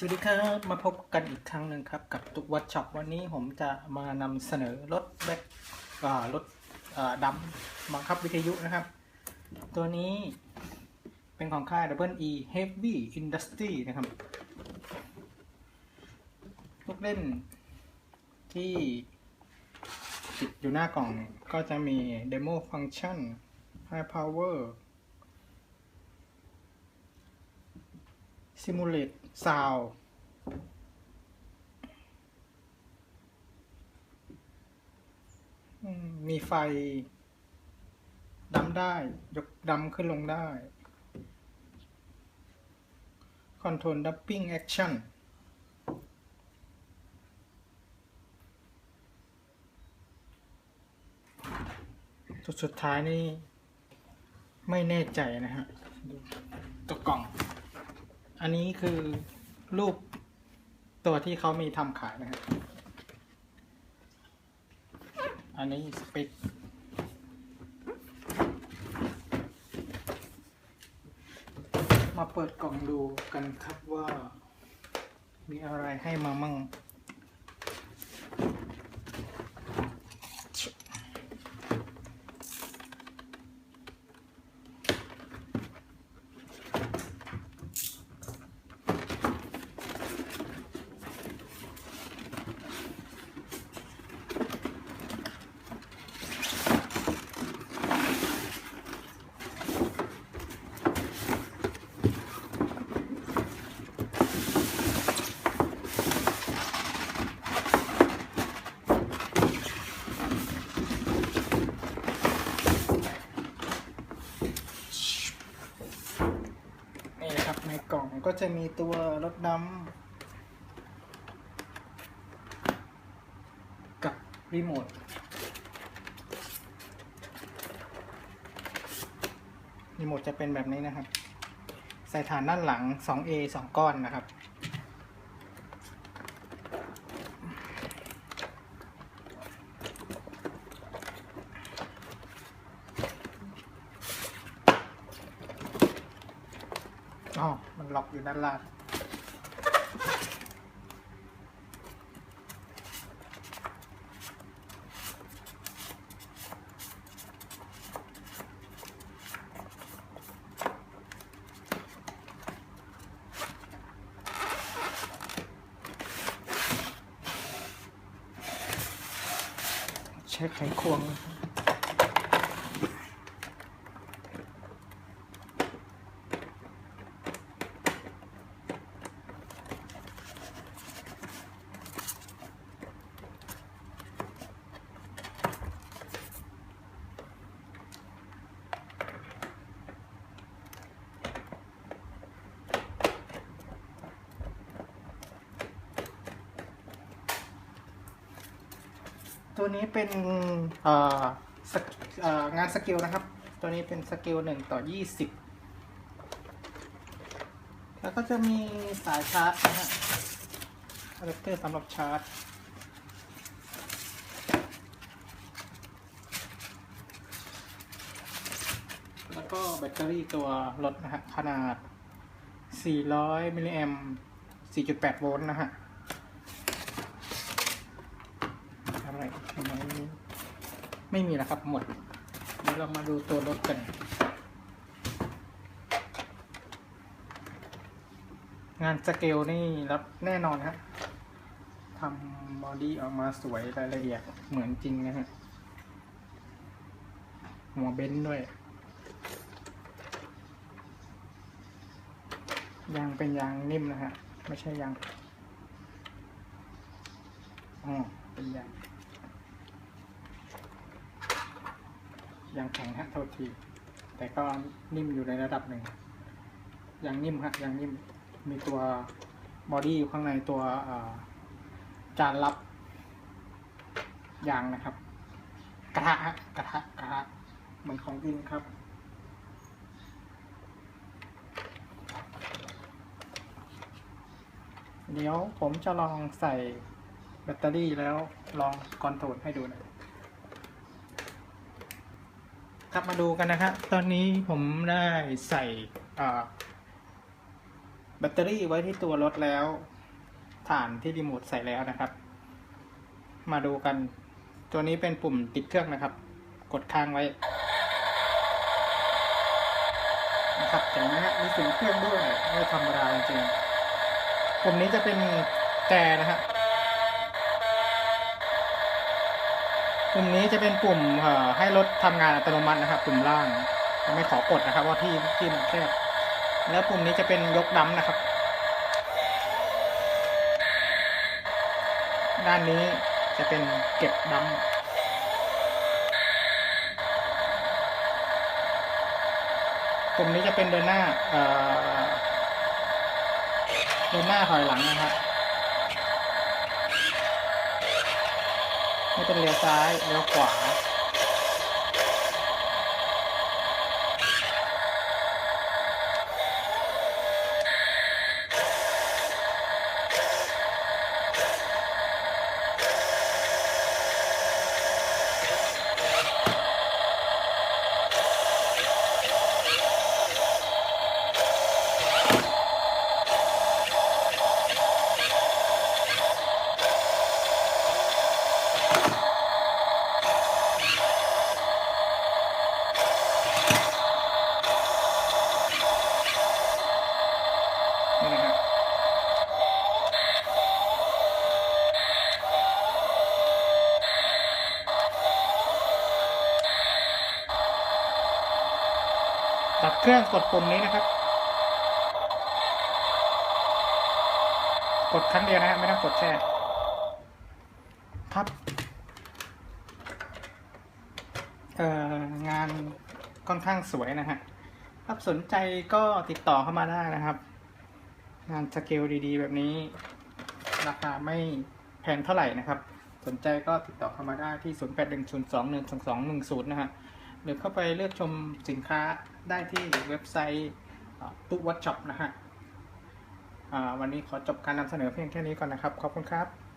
สวัสดีครับ มาพบกันอีกครั้งหนึ่งครับ กับตุกวัดช็อปวันนี้ผมจะมานำเสนอรถแบ็ครถดำบังคับวิทยุนะครับ ตัวนี้เป็นของค่าย Double E Heavy Industry นะครับลูกเล่นที่ติดอยู่หน้ากล่องก็จะมี Demo Function High Power Simulate Sound มีไฟดำได้ ยกดำขึ้นลงได้ Control Dumping Action จุดสุดท้ายนี่ ไม่แน่ใจนะฮะตัวกล่อง อันนี้คือรูปตัวที่เขามีทำขายนะครับ อันนี้สเปคมาเปิดกล่องดูกันครับว่า มีอะไรให้มามั่ง นี่นะครับใน ก็จะมีตัวรถดำกับรีโมทรีโมทจะเป็นแบบนี้นะครับ ใส่ฐานด้านหลัง 2A 2 ก้อนนะครับ ล็อกอยู่ด้านล่างใช้ไขควง ตัวนี้เป็นงานสเกลนะครับ ตัวนี้เป็นสเกลหนึ่งต่อยี่สิบแล้วก็จะมีสายชาร์จนะฮะอะแดปเตอร์สำหรับชาร์จแล้วก็แบตเตอรี่ตัวรถนะฮะขนาด 400 มิลลิแอม 4.8 โวลต์นะฮะ อะไรทำไมไม่ไม่มีแล้วครับหมด เดี๋ยวเรามาดูตัวรถกัน งานสเกลนี่รับแน่นอนครับทำบอดี้ออกมาสวยรายละเอียดเหมือนจริงนะฮะหัวเบนด้วยยางเป็นยางนิ่มนะฮะ ไม่ใช่ยางอ๋อเป็นยาง ยางแข็งฮะโทษที แต่ก็นิ่มอยู่ในระดับหนึ่งยางนิ่มฮะยางนิ่ม มีตัวบอดี้อยู่ข้างในตัวจานรับยางนะครับ กระทะฮะกระทะกระทะเหมือนของจริงครับเดี๋ยวผมจะลองใส่แบตเตอรี่แล้วลองคอนโทรลให้ดูนะ ครับมาดูกันนะครับ ตอนนี้ผมได้ใส่แบตเตอรี่ไว้ที่ตัวรถแล้ว ฐานที่รีโมทใส่แล้วนะครับ มาดูกัน ตัวนี้เป็นปุ่มติดเครื่องนะครับ กดค้างไว้ นะครับเจ๋งนะฮะมีเสียงเครื่องด้วยไม่ธรรมดาจริงๆปุ่มนี้จะเป็นแต่นะฮะ ปุ่มนี้จะเป็นปุ่มเอ่อให้รถทำงานอัตโนมัตินะครับ ปุ่มล่างไม่ขอกดนะครับ ว่าที่ที่มันแคบแล้วปุ่มนี้จะเป็นยกดัมนะครับ ด้านนี้จะเป็นเก็บดัมปุ่มนี้จะเป็นเดินหน้าเอ่อเดินหน้าถอยหลังนะครับ นี่เป็นเลี้ยวซ้ายเลี้ยวขวา ดับเครื่องกดปุ่มนี้นะครับ กดครั้งเดียวนะฮะไม่ต้องกดแช่ครับเอ่องานค่อนข้างสวยนะฮะถ้าสนใจก็ติดต่อเข้ามาได้นะครับ งานสเกลดีๆ แบบนี้ ราคาไม่แพงเท่าไหร่นะครับ สนใจก็ติดต่อเข้ามาได้ที่ 0810212210 นะฮะ หรือเข้าไปเลือกชมสินค้าได้ที่เว็บไซต์ตุ๊วัตช็อปนะฮะวันนี้ขอจบการนำเสนอเพียงแค่นี้ก่อนนะครับ ขอบคุณครับ